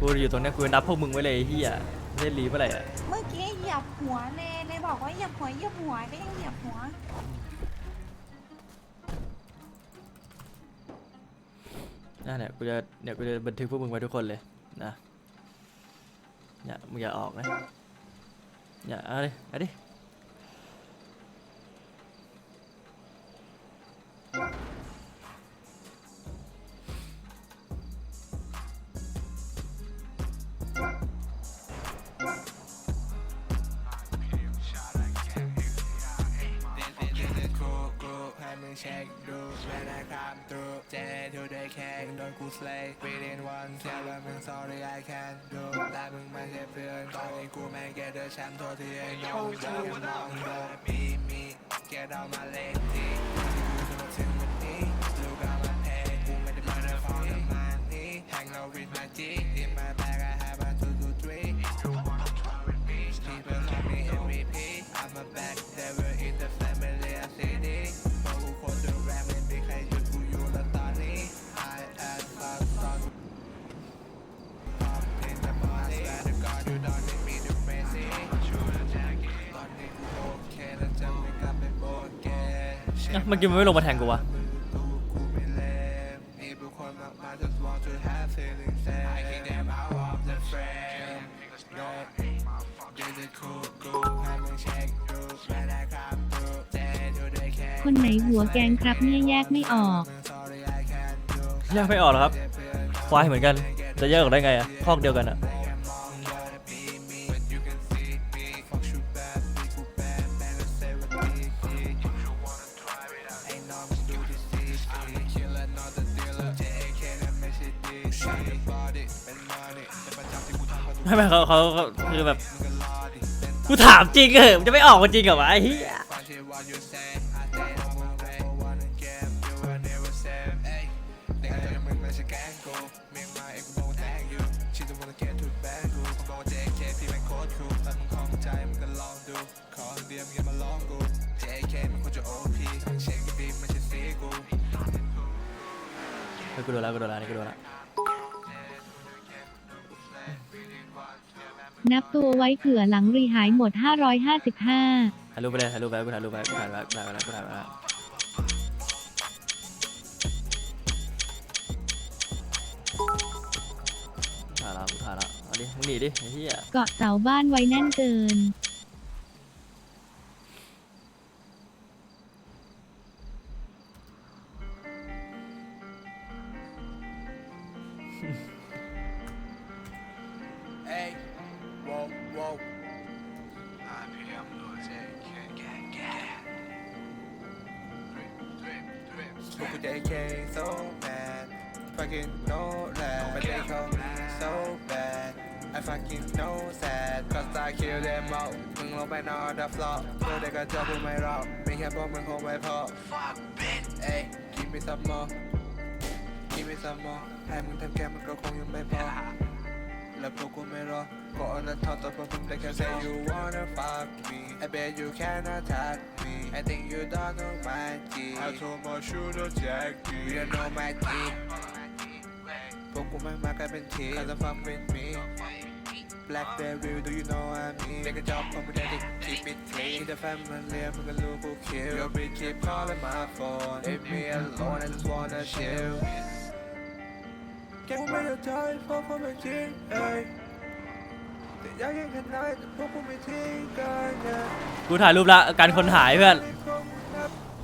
กูอยู่ตรงเนี้ยกูนับพวกมึงไว้เลยไอ้เฮียไม่ได้รีบอะไรอะเมื่อกี้เหยียบหัวเนเนบอกว่าเหยียบหัวเหยียบหัวก็ยังเหยียบหัว นั่นแหละกูจะเนี่ยกูจะบันทึกพวกมึงไว้ทุกคนเลยนะเนี่ยมึงอย่าออกนะอย่าเอาดิเอาดิ ช็คดูแม่นะครับตูเจดูได้แค่โดนกูสเลย์ within one แค่ว่ามึง sorry I can't do แต่มึงไม่ใช่เพื่อนตอนนี้กูไม่เก็ตเดอแชมป์โทษที่ไอ้น้องจะยังลองโดนมีมีแกเดามาเล่นทีกูจะมาถึงวันนี้ลูกเอามาเพย์กูไม่ได้มาในฟองน้ำมันนี้ hang out with my G เมื่อกี้มันไม่ลงมาแทงกูวะกูไม่เล่นมีผู้คนมากมาย just want to have feelings say I kick them out of the frame no ยืนจะคูกูให้มึงเช็คดูไม่ได้ครับดูเจดูได้แค่คนไหนหัวแกงครับเนี่ยแยกไม่ออก Sorry I can't do แยกไม่ออกหรอกครับควายเหมือนกัน จะแยกออกได้ไงอะคอกเดียวกันอะ ไม่ไม่เขาเขาเขาคือแบบกูถามจริงเหอะมันจะไม่ออกมาจริงเหรอวะไอ้เหี้ยฟังที่ what you say I say no more way one game you will never save เอ้ยเด็กตัวอย่างมึงไม่ใช่แกงกูเมียงมาเองกูบอกว่า thank you ชีวิตวันละแค่ทุกแบงกูเขาบอกว่า JK พี่แม่งโคตรคูลแต่มึงของใจมึงก็ลองดูของเดียวมึงอย่ามาลองกู JK มันควรจะ OP เช็คดีไม่ใช่ซีกูเฮ้ยกูโดนแล้วกูโดนแล้วนี่กูโดนแล้ว นับตัวไว้เผื่อหลังรีหายหมด 555ถ่ายรูปไปเลยถ่ายรูปไปกูถ่ายรูปไปกูถ่ายไปกูถ่ายไว้กูถ่ายไว้ถ่ายแล้วกูถ่ายแล้วเอาดิมึงหนีดิไอ้เหี้ย เกาะเสาบ้านไว้แน่นเกิน พวกกู JK so bad fucking know that ไม่ได้เขา so bad I fucking know that cause I kill them all มึงลงไปนอน the floor เพื่อได้กระจอกพวกไม่รอดมีแค่พวกมึงคงไม่พอ fuck bitch เอ้ย give me some more give me some more ให้มึงทำแค่มันก็คงยังไม่พอ แล้วพวกกูไม่รอก่อนนั้นทอดตัวพวกมึงได้แค่ say you wanna fuck me I bet you can attack me I think you don't know my G I told my shooter Jack G you don't know my G พวกกูไม่มากลายเป็นที Cause I fuck with me Blackberry do you know what I mean เด็กกระจอกคงไม่ได้ดิ keep it clean ที่แต่แฟนมันเรียนมึงก็รู้กู kill Your bitch keep calling my phone Leave me alone I just wanna chill แกกูไม่ได้ใจเพราะความเป็นจริงเอ้ยแต่อยากยังขนาดแต่พวกกูไม่ทิ้งกันนะกูถ่ายรูปละการคนหายเพื่อน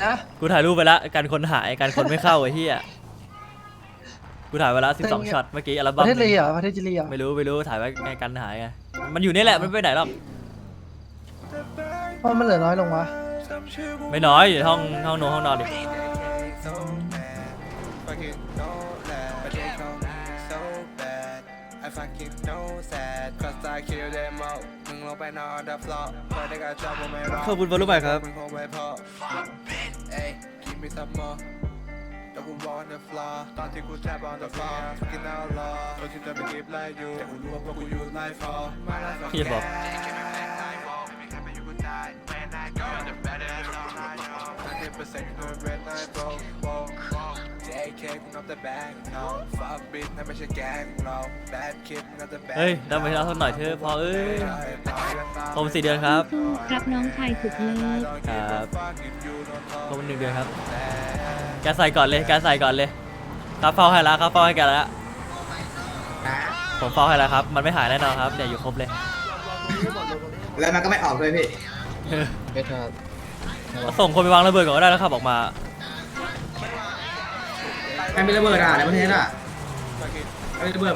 นะกูถ่ายรูปไปละการคนหายการคนไม่เข้าไอ้เหี้ยกูถ่ายไปละสิบสองช็อตเมื่อกี้อัลปบั้ระมเทศลีเหรอประเทศจิลีเหรอไม่รู้ไม่รู้ถ่ายไว้ไงกันหายไงมันอยู่นี่แหละมันไม่ไปไหนหรอกเพราะมันเหลือน้อยลงวะไม่น้อยอยู่ห้องห้องนอนห้องนอนดิ Fucking know I fucking know that, cause I kill them all. มึงลงไปนอน the floor เพื่อได้กระจอกพวกไม่รอดขอบคุณบอลลูกใหม่ครับ มึงคงไม่พอ Fuck bitch เอ้ย give me some more แต่กู on the floor ตอนที่กู tap on the floor fucking outlaw ตัวที่จะไปกิฟไล่อยู่แต่กูรู้ว่าพวกกูอยู่ไล่ฟอร์มาไล่ฟอร์พี่จะบอก90%คือ red line bro whoa whoa JK JK มึงเอาแต่แบงค์เอา fuck bitch นั่นไม่ใช่แก๊งเรา bad kid มึงเอาแต่แบงค์เฮ้ยดำไปแล้วสักหน่อยเถอะพอเอ้ยผมสี่เดือนครับสู้ๆครับน้องชายสุดเลิศ ครับผมหนึ่งเดือนครับแกใส่ก่อนเลยแกใส่ก่อนเลยครับเฝ้าให้แล้วครับเฝ้าให้แกแล้วผมเฝ้าให้แล้วครับ มันไม่หายแน่นอนครับเนี่ยอยู่ครบเลย แล้วมันก็ไม่ออกเลยพี่ ส่งคนไปวางระเบิดก่อนก็ได้แล้วครับออกมา ใครไม่ระเบิดอะในประเทศอะใครไม่ระเบิด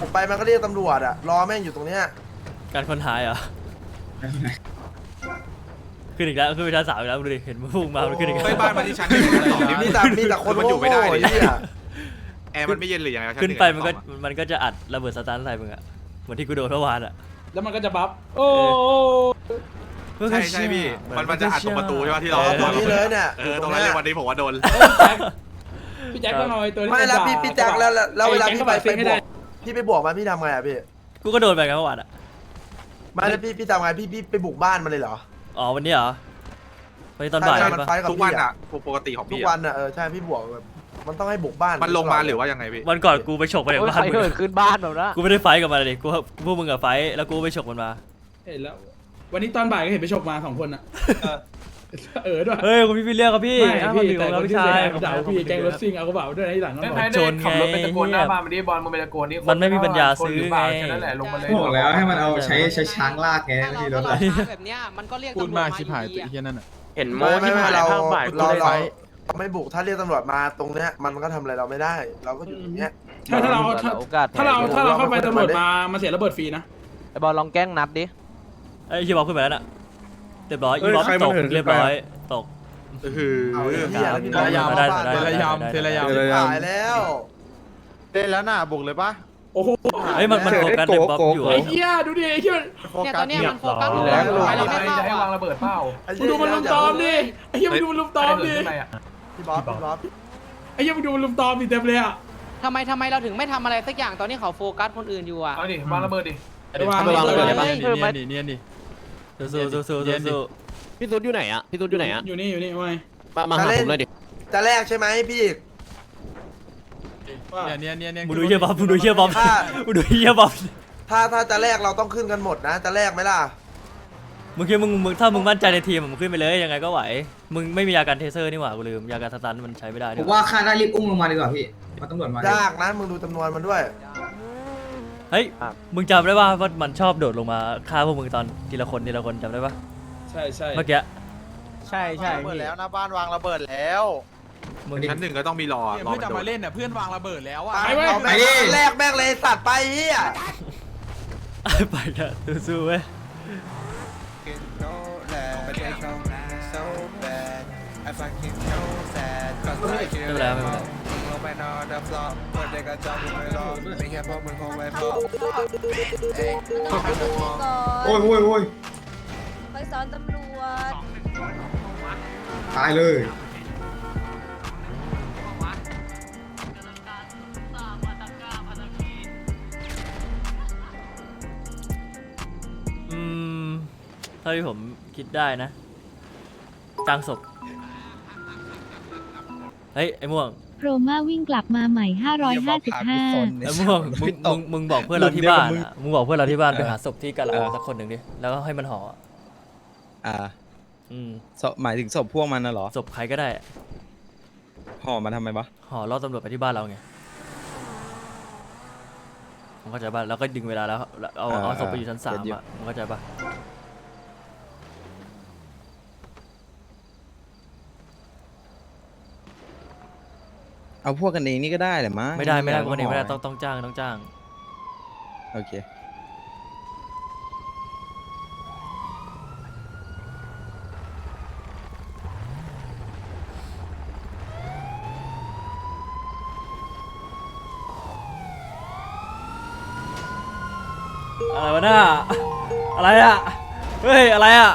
ผมไปมันก็เรียกตำรวจอะรอแม่งอยู่ตรงเนี้ยการคนหายเหรอขึ้นอีกแล้วขึ้นไปชั้นสามอีกแล้วดูดิเห็นมันพุ่งมามันขึ้นอีกแล้วเฮ้ยบ้านมาที่ชั้นหนึ่งชั้นสองดิมีแต่มีแต่คนมันอยู่ไม่ได้โง่ๆดิไอ้เหี้ยแอร์มันไม่เย็นหรือยังไงวะชั้ขึ้นหงไปมันก็ชั้สองอะมันก็จะอัดระเบิดสตาร์ทใส่มึงอะเหมือนที่กูโดนเมื่อวานอะแล้วมันก็จะบัฟโอ้ใช่ใช่พี่มันมันจะอัดตรงประตูใช่ไหมที่เราเออตรงนี้เลยเนี่ยเออตรงนั้นเลยวันนี้ผมว่าโดน พี่แจ็คต้องเอาไอ้ตัวที่ไม่แล้วพี่พี่แจ็คแล้วแล้วแล้วเวลาพี่ไปไปให้บได้วกพี่ไปบวกมาพี่ทำไงอะพี่กูก็โดนไปกันเมื่อวานอะไม่แล้วพี่พี่ทำไงพี่พี่ไปบุกบ้านมันเลยเหรออ๋อวันนี้เหรอวันนี้ตอนบ่ายใช่ใช่มันปะไฟท์กับทุกพี่วันอะอะปกติของทุกพี่วัอะนอะเออใช่พี่บวกแบบมันต้องให้บุกบ้านมันลงมาหรือว่ายังไงพี่วันก่อนกูไปฉกไปจากบ้านมึงอะขึ้นบ้านแบบนั้นกูไม่ได้ไฟท์กับมันเลยดิกูพวกมึงกับไฟท์แล้วกูไปฉกมันมา เห็นแล้ว วันนี้ตอนบ่ายก็เห็นไปฉกมาสองคนอะ เออด้วยเฮ้ยคุณพี่พี่เรียกครับพี่ไม่อะพี่ถึงแต่แล้วคนพี่ที่ชายเสียด่าพี่แจ็ครถซิ่งเอากระเป๋าด้วยให้หลังน้องบอกจนไงขับรถไปตะโกนหน้าเหี้ยบ้านมันดิบอลมึงไปตะโกนนี่มันไม่มีปัญญาซื้อไงแค่นั้นแหละลงมาเลย บอกแล้วให้มันเอาใช้ใช้ช้างลากไงไม่มีรถอะไรแบบเนี้ยมันก็เรียกพูดตำรวจมากมาชิบหายอยู่ตัวดีไอ้อะเหี้ยนั่นน่ะ เห็นโมไม่ไม่ที่ไม่ผ่านเราภาคบ่ายเรากูเลยเราไฟเราไม่บุกถ้าเรียกตำรวจมาตรงเนี้ยมันก็ทำอะไรเราไม่ได้ เราก็อยู่ตรงเนี้ย ถ้าถ้าเราถ้าโอกาสถ้าเราถ้าเราเข้าไปเราตำรวจมามาเสียระเบิดฟรีนะ ไอ้บอลลองแกล้งนัดดิ ไอ้ยคีย์บอร์ดขึ้นไปแล้วน่ะ เรียบร้อยเอ้อียบอสใครตมันกเหินขึ้นไป เรียบร้อยตกคือเอาไอ้เหี้ยแล้วพี่เทระยามน้องได้บ้านได้ เทระยามเทระยามตายแล้วเล่นแล้วน่ะบุกเลยปะ โอ้โหเฮ้ยมันมันโฟกัสในบ๊อบอยู่ไอ้อะเหี้ยดูดิไอ้เหี้ยโฟเนี่ยกัตอสนเนี้ยเงียมับนโฟกัสหรอยู่อแล้วแล้วไปเราไม่ใครเข้าจะให้วางอะระเบิดเปล่าไอ้มึเหี้งดูมันลุมตอมดิไอ้เหี้ยมึงดูมันลุมตอมดิพี่บ๊อบพี่บ๊อบไอ้เหี้ยมึงดูมันลุมตอมดิเต็มเลยอะทำไมทำไมเราถึงไม่ทำอะไรสักอย่างตอนนี้เขาโฟกัสคนอื่นอยู่อะเอาดิวางระเบิดดิ วางเอาไปวางระเบิดเลยได้ปะเฮ้ยเนียนดิเนียนดิ สู้สู้สู้สู้สู้พี่ตุ๊ดอยู่ไหนอะพี่ตุ๊ดอยู่ไหนอะอยู่นี่อยู่นี่ไว้มามาหาผมหน่อยดิจะแรกใช่ไหมพี่อีกว่าเนียนเนียนเนียนมึงดูเฮียบ๊อบมึงดูเฮียบ๊อบถ้ามึงดูเฮียบ๊อบถ้าถ้าจะแรกเราต้องขึ้นกันหมดนะจะแรกไหมล่ะมึงคิดมึงมึงถ้ามึงมั่นใจในทีมอะมึงขึ้นไปเลยยังไงก็ไหว มึงไม่มียากันเทเซอร์นี่หว่ากูลืมยากันสตันมันใช้ไม่ได้ผนี่มหว่าว่าค่าได้รีบอุ้มลงมาดีกว่าพี่มาตำรวจมาดิยากนะมึงดูจำนวนมันด้วย เฮ้ยมึงจำได้ป่ะว่ามันชอบโดดลงมาฆ่าพวกมึงตอนทีละคนทีละคนจำได้ป่ะ ใช่ใช่เมื่อกี้ ใช่ใช่ระเบิดแล้วนะบ้านวางระเบิดแล้วมึงชั้นหนึ่งก็ต้องมีรอรอเพื่อนมันจะโดมานเล่นน่ะเพื่อนวางระเบิดแล้วอะไปเอาแม่งแรกแม่งเลยสัตว์ไปเฮียไปกันสู้ๆเว้ย But they call me so bad. I fucking know that. Cause I kill ไม่เป็นไร them ไม่เป็นไร all. มึงลงไปนอน the floor พวกเด็กกระจอกมึงไม่รอไม่แค่พวกมึงคงไม่พอเอ้ยโอ้ยโอ้ยโอ้ยไปสอนตำรวจตายเลยอืมเท่าที่ผมคิดได้นะจ้างศพเฮ้ย ไอ้ม่วง โรม่าวิ่งกลับมาใหม่ 555ไอ้ม่วงมึงมึงมึงบอกเพื่อนเราที่บ้านอะมึงบอกเพื่อนเราที่บ้านไปหาศพที่กาลาสักคนหนึ่งดิ แล้วก็ให้มันห่ออะอ่าอืมศพหมายถึงศพพวกมันน่ะเหรอศพใครก็ได้ ห่อมาทำไมวะห่อล่อตำรวจไปที่บ้านเราไงมึงเข้าใจป่ะแล้วก็ดึงเวลาแล้วแล้ว เอาเอาศพไปอยู่ชั้นสามอะมึงเข้าใจป่ะ เอาพวกกันเองนี่ก็ได้แหละมั้งไม่ได้ไม่ได้พวกนี้ไม่ได้ห่ต้องต้องจ้างต้องจ้าง โอเค อะไรวะน่าอะไรอะเฮ้ยอะไรอะ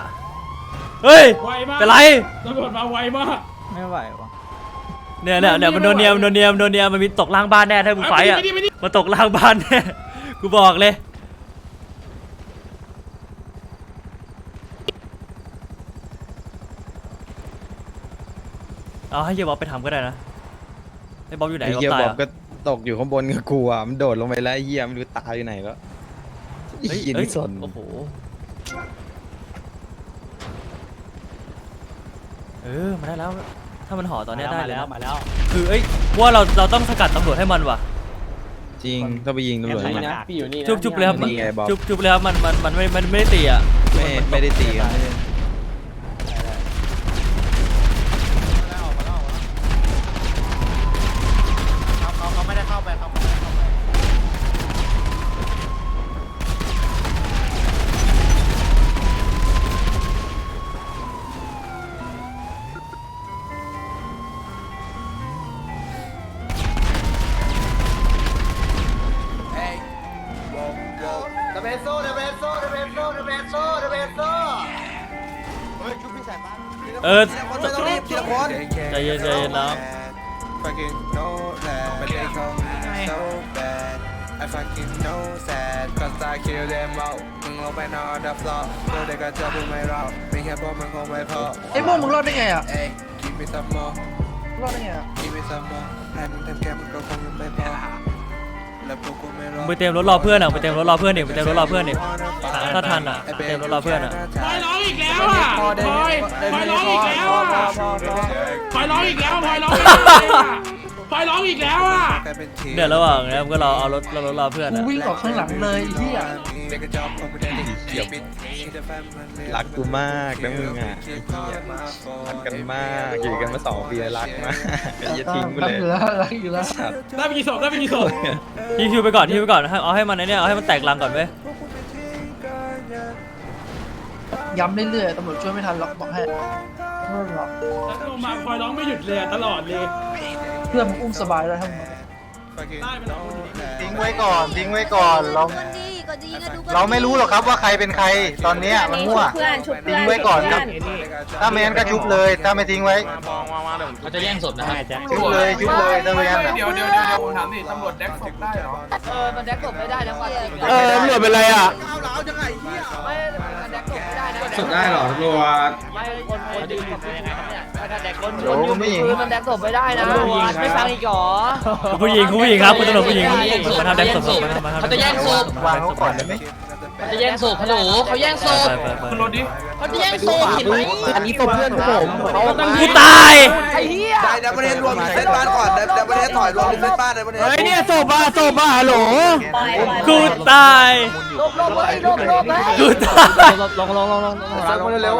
เฮ้ยไวมากเป็นไรตำรวจมาไวมาก ไม่ไหววะ เนี่ยเนี่ยเนี่ยมันโดนเนียมโดนเนียมโดนเนียมมันมีตกล่างบ้านแน่ถ้ามึงไฟอะไม่ดีไม่ดีมันตกล่างบ้านแน่กูบอกเลยเอาให้เฮียบอกไปทำก็ได้นะไอ้บ๊อบอยู่ไหนไอ้บ๊อบเหี้ยตายบเหอรบอ ก็ตกอยู่ข้างบนกับกูอะมันโดดลงไปแล้วไอ้เหี้ยไม่รู้ตายอยู่ไหนแล้วไอ้เฮ้ยเหี้ยเฮ้ยนี่สนโอ้โห เออ มาได้แล้ว ถ้ามันห่อตอนเนี้ยได้เลยนะมาแล้วคือเอ้ยว่าเราเราต้องสกัดตำรวจให้มันว่ะ จริงถ้าไปยิงตำรวจมันพี่อยู่นี่จุบจุบเลยครับมันนี่ไงบ๊อบจุบจุบเลยครับมันมันมันไม่มันไม่ได้ตีอะไม่ไม่ได้ตีกันไม่ได้ เออคนไม่ต้องรีบทีละคนใจเย็นใจเย็นแล้ว Fucking know that, but they call me so bad. I fucking know sad, cause I kill them all. มึงลงไปนอน on the floor พวกเด็กก็เจอพวกไม่รอดไม่แค่พวกมันคงไม่พอไอ้โม่มึงรอดได้ไงอะเอ้ย give me some more รอดได้ไงอะ give me some more ให้มึงทำแค่มันก็คงยังไม่พอแล้วพวกกูไม่รอไปเตรียมรถรอเพื่อนอะไปเตรียมรถรอเพื่อนดิไปเตรียมรถรอเพื่อนดิถ้าทันอะไปเตรียมรถรอเพื่อนอะพลอยร้องอีกแล้วอะพลอยพลอยร้องอีกแล้วอะพลอยร้องอีกแล้วพลอยร้องอีกแล้วอะพล อยร้องอีกแล้วอะเดี๋ยวระหว่างนี้ก็รอเอารถรอรถรอเพื่อนกูอะวิ่งออกข้างหลังเลยไอ้เฮียรักกูมากนะมึงอะไอ้เหี้ยรักกันมากอยู่กันมาสองปีแล้วรักมากอย่าทิ้งกูเลยรักอยู่แล้วสัตว์ได้ไปกี่ศพได้ไปกี่ศพฮิวฮิวไปก่อนฮิวไปก่อนให้เอาให้มันไอ้เนี่ยเอาให้มันแตกรังก่อนเว้ยย้ำเรื่อยๆตำรวจช่วยไม่ทันหรอกบอกให้เพื่อนหรอกลงมาพลอยร้องไม่หยุดเลยตลอดเลยเพื่อนมึงอุ้มสบายแล้วทั้งหมดทิ้งไว้ก่อนทิ้งไว้ก่อนเราเราไม่รู้หรอกครับว่าใครเป็นใครตอนเนี้ยมันมั่ว เพื่อนชุบเพื่อนทิ้งไว้ก่อนครับ ถ้าไม่งั้นก็ชุบเลย ถ้าไม่ทิ้งไว้เขาจะแย่งศพนะฮะชุบเลยชุบเลยถ้าไม่งั้นอะเดี๋ยวเดี๋ยวเดี๋ยวผมถามดิตำรวจแดกศพได้เหรอเออมันแดกศพไม่ได้นะความจริงเออตำรวจเป็นไรอะ ไม่มันแดกศพไม่ได้ นะสุดได้เหรอตำรวจไม่คนคนดึงศพเป็นยังไงครับเนี่ยถ้าแดกคนโอ้คนยืนผู้หญิงปืนมันแดกศพไม่ได้นะไม่ฟังอีกเหรอคุณผู้หญิงคุณผู้หญิงครับคุณตำรวจผู้หญิงมาทำแดงสดๆมาทำมาทำเขาจะแย่งศพวางเขาก่อนได้ไหมเขา จะแย่งศพฮัลโหลเขาแย่งศพไปไปไปขึ้นรถดิเขาจะแย่งศพเห็นไหมอันนี้ตัวเพื่อนผมเขากูตายไอ้เหี้ยได้ดับเบิลเฮดรวมถึงเซตบ้านก่อนดับเบิลเฮดถอยรวมถึงเซตบ้านดับเบิลเฮดเฮ้ยเนี่ยศพอะศพอะฮัลโหลกูตายลบลบเลยลบลบเลยกูตายลงลงลงลงลงเร็ว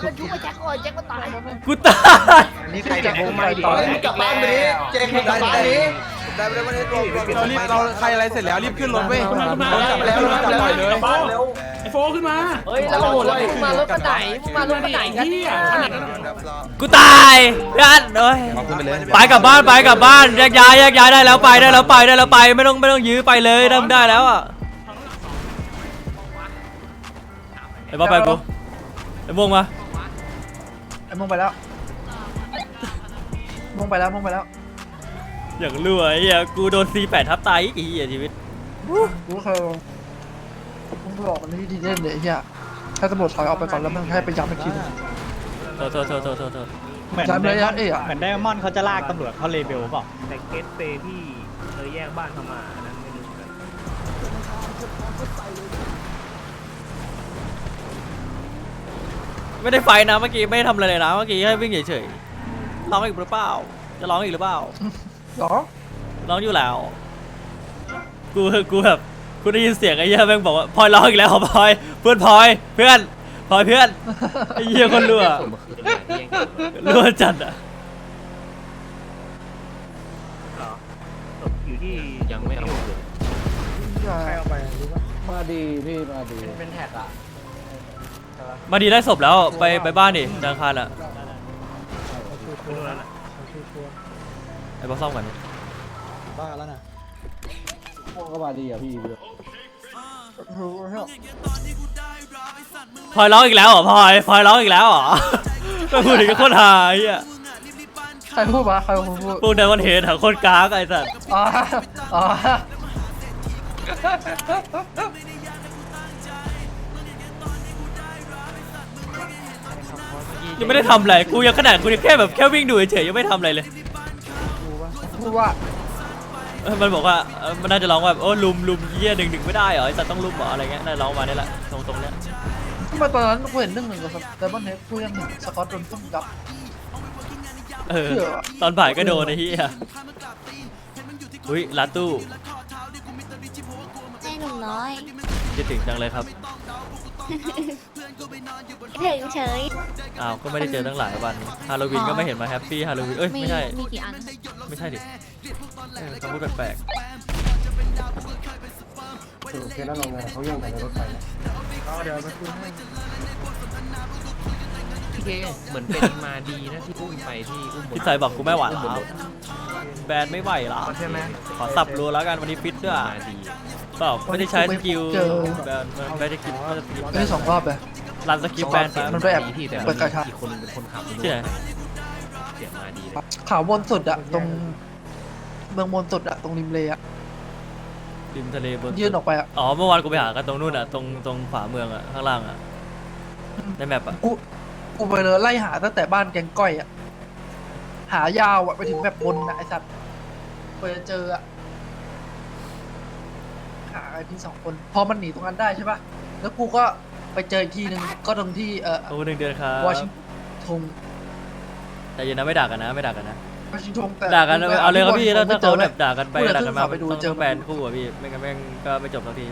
เขาชุบไปแจ็คก่อนแจ็คก็ตายกูตายนี่ใครเนี่ยผมไม่ต่อกลับบ้านไปดิเจ๊กลับบ้านดิ ดับเบิลเฮดรวมรวมเรารีบเราใครอะไรเสร็จแล้วรีบขึ้นรถเว้ยขึ้นมาขึ้นมาจับแล้วจับปล่อยเลยไอ้โฟขึ้นมาเฮ้ยแล้วโหดแล้วมึงมารถกันไหนมึงมารถกันไหนกันเฮียขนาดนั้นกูตายเพื่อนเอ้ยเอาขึ้นไปเลยไปกลับบ้านไปกลับบ้านแยกย้ายแยกย้ายได้แล้วไปได้แล้วไปได้แล้วไปไม่ต้องไม่ต้องยื้อไปเลยได้ได้แล้วอะไอ้บ๊อบไปกูไอ้ม่วงมาไอ้มงไปแล้วมงไปแล้วมงไปแล้ว อย่างรวยอะกูโดน C8 ทับตายอีกไอ้เหี้ยชีวิตกูเคยมึงบอกกันที่ดีเด่นเลยไอ้เฮียถ้าตำรวจถอยออกไปก่อนแล้วมันให้ไปย้ำอีกทีหนึง โทษโทษโทษโทษโทษโทษย้ำเลยย้ำเอ้ยอะเหมือนไดมอนด์เขาจะลากตำรวจเข้าเลเบลเปล่าแต่เกสเตที่เคยแยกบ้านเข้ามาอันนั้นไม่รู้เหมือนกันไม่ได้ไฟนะเมื่อกี้ไม่ได้ทำอะไรเลยนะเมื่อกี้แค่วิ่งเฉยๆร้องอีกหรือเปล่าจะร้องอีกหรือเปล่า หรอร้องอยู่แล้ว กูกูแบบกูได้ยินเสียงไอ้เหี้ยแม่งบอกว่าพลอยร้องอีกแล้วเหรอพลอยเพื่อนพลอยเพื่อนพลอยเพื่อนไอ้เหี้ยคนรั่วรั่วจัดอะอยู่ที่ยังไม่เอาใครเอาไปมาดีพี่มาดีเป็นแท็กอะมาดีได้ศพแล้วไปไปบ้านดิดังคารอะ ไอ้บอสซ่อมก่อนดิพวกก็มาดีอะพี่พลอยร้องอีกแล้วเหรอพลอยพลอยร้องอีกแล้วเหรอไม่พูดถึงก็โคตรหาไอ้เหี้ยใครพูดวะใครพูดพูดพวกไดวันเฮดหาโคตรกากไอ้สัสอ๋ออ๋อยังไม่ได้ทำอะไรกูยังขนาดกูยังแค่แบบแค่วิ่งดูเฉยๆยังไม่ทำอะไรเลย พูดพูดว่าเออมันบอกว่าเออมันน่าจะร้องว่าโอ้ลุมลุมเยี่ยหนึ่งหนึ่งไม่ได้เหรอไอ้สัตว์ต้องลุมเหรออะไรเงี้ยน่าจะร้องมาเนี่ยแหละตรงตรงเนี้ยทำไมตอนนั้นกูเห็นหนึ่งหนึ่งกับแต่บันเทสกูยังหนึ่งสกอตโดนต้มยับ เออเชื่อ ตอนบ่ายก็โดนไอ้เหี้ยอุ้ยร้านตู้ไอ้หนุ่มน้อยคิดถึงจังเลยครับ ถึงเฉย อ้าว ก็ไม่ได้เจอตั้งหลายวัน ฮาโลวีนก็ไม่เห็นมาแฮปปี้ฮาโลวีน เอ้ยไม่ใช่ มีกี่อันไม่ใช่ดิเออคำพูดแปลกพี่เคเหมือนเป็นมาดีนะที่อุ้มไปที่อุ้มๆพี่สายบอกกูไม่ไหวแล้วแบนไม่ไหวแล้วใช่ไหมขอสับรัวแล้วกันวันนี้ฟิตด้วยมาดีเปล่าไม่ได้ใช้สกิลแบนไม่ได้คิดว่าจะสกิลไม่ได้สองรอบเลย รันสกิลแบนไปมันไปแอบที่แต่เปิดกระชับอีกคนเป็นคนขับที่ไหนเสียงมาดีขาวบนสุดอะตรง เมืองบนสุดอะตรงริมเลยอะริมทะเลบนยื่นออกไปอะอ๋อเมื่อวานกูไปหากันตรงนู่นอะตรงตรงขวาเมืองอะข้างล่างอะในแมปอะกูกูไปเลยไล่หาตั้งแต่บ้านแกงก้อยอะหายาวอะไปถึงแบบบนอะไอสัตว์เปิดเจออะหาไอ้ที่สองคน พอมันหนีตรงนั้นได้ใช่ปะแล้วกูก็ ไปเจออีกทีหนึ่งก็ตรงที่เอ่อโอ้หนึ่งเดือนครับวอชิงตันแต่เย็นนะไม่ด่ากันนะไม่ด่ากันนะวอชิงตันแต่ด่ากันเอาเลยครับพี่ถ้าถ้าเขาไม่แบบด่ากันไปพูดแล้วด่ากันมาขึ้นเขาไปดูต้องเจอต้องแบนคู่อะพี่ไม่งั้นแม่งก็ไม่จบสักที